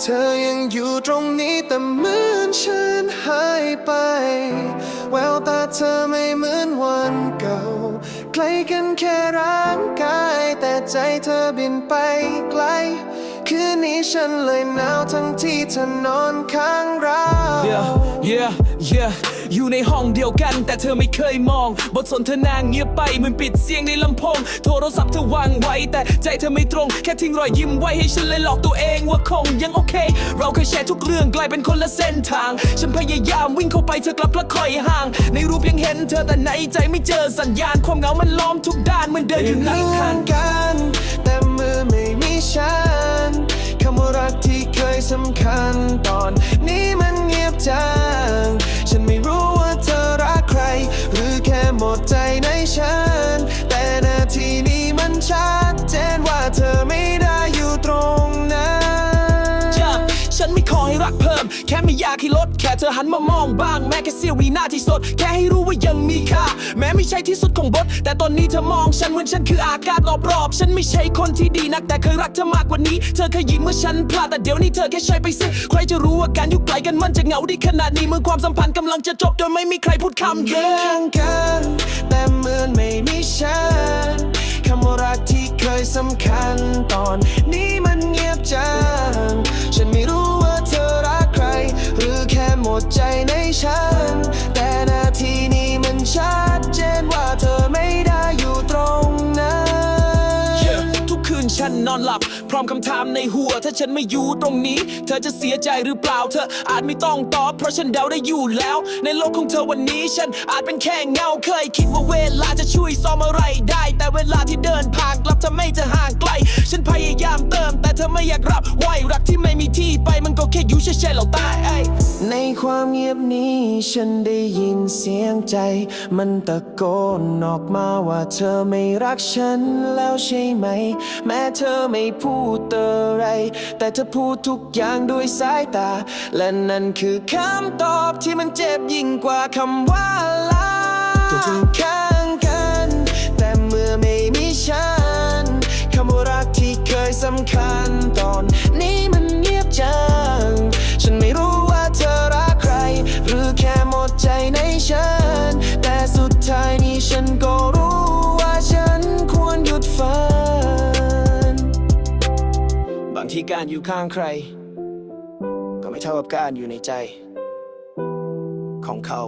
เธอยังอยู่ตรงนี้แต่เหมือนฉันหายไป แววตาเธอไม่เหมือนวันเก่า ใกล้กันแค่ร่างกาย แต่ใจเธอบินไปไกล คืนนี้ฉันเลยหนาวทั้งที่เธอนอนข้างเรา Yeah yeah yeah อยู่ในห้องเดียวกันแต่เธอไม่เคยมอง บทสนทนาเงียบไปเหมันปิดเสียงในลำโพง โทรศัพท์เธอวางไว้ แต่ใจเธอไม่ตรง แค่ทิ้งรอยยิ้มไว้ให้ฉันเลยหลอกตัวเองว่าคงยังโอเค เราเคยแชร์ทุกเรื่องกลายเป็นคนละเส้นทาง ฉันพยายามวิ่งเข้าไปเธอกลับละคอยห่าง ในรูปยังเห็นเธอแต่ในใจไม่เจอสัญญาณความเหงามันล้อมทุกด้านเหมันเดินอยู่ในห่าคันงกัน แต่มือไม่มีฉัน สำคัญตอนนี้มันเงียบจาง รักเพิ่ม แค่ไม่อยากให้ลด แค่เธอหันมามองบ้าง แม้แค่เสี้ยววินาทีสด แค่ให้รู้ว่ายังมีค่า แม้ไม่ใช่ที่สุดของบท แต่ตอนนี้เธอมองฉันเหมือนฉันคืออากาศรอบๆฉันไม่ใช่คนที่ดีนัก แต่เคยรักเธอมากกว่านี้ เธอเคยยิ้มเมื่อฉันพลาดแต่เดี๋ยวนี้เธอแค่ใช้ไปสิใครจะรู้ว่าการอยู่ไกลกันมันจะเหงาได้ขนาดนี้เมื่อความสัมพันธ์กำลังจะจบโดยไม่มีใครพูดคำเดียวกันแต่เหมือนไม่มีฉันคำว่ารักที่เคยสำคัญตอนนี้มันเงียบจางฉันไม่รู้ว่า ดใจในฉัน แต่นาทีนี้มันชัดเจนว่าเธอไม่ได้อยู่ตรงนั้น Yeah ทุกคืนฉันนอนหลับ พร้อมคำถามในหัว ถ้าฉันไม่อยู่ตรงนี้ เธอจะเสียใจหรือเปล่า เธออาจไม่ต้องตอบ เพราะฉันเดาได้อยู่แล้ว ในโลกของเธอวันนี้ฉันอาจเป็นแค่เงาเคย คิดว่าเวลาจะช่วยซ่อมอะไรได้ แต่เวลาที่เดินผ่านกลับทำให้เธอห่างไกล ฉันพยายามเติม แต่เธอไม่อยากรับไหวรักที่ไม่มีที่ไปมันก็แค่อยู่เฉยๆเราตายไอ ความเงียบนี้ ฉันได้ยินเสียงใจ มันตะโกนออกมาว่าเธอไม่รักฉันแล้วใช่ไหม แม้เธอไม่พูดอะไร แต่เธอพูดทุกอย่างด้วยสายตา และนั่นคือคำตอบที่มันเจ็บยิ่งกว่าคำว่าลาก็ถึงข้างกัน แต่เมื่อไม่มีฉันคำว่ารักที่เคยสำคัญ ฉันก็รู้ว่าฉันควรหยุดฝัน บางทีการอยู่ข้างใคร ก็ไม่เท่ากับการอยู่ในใจ ของเขา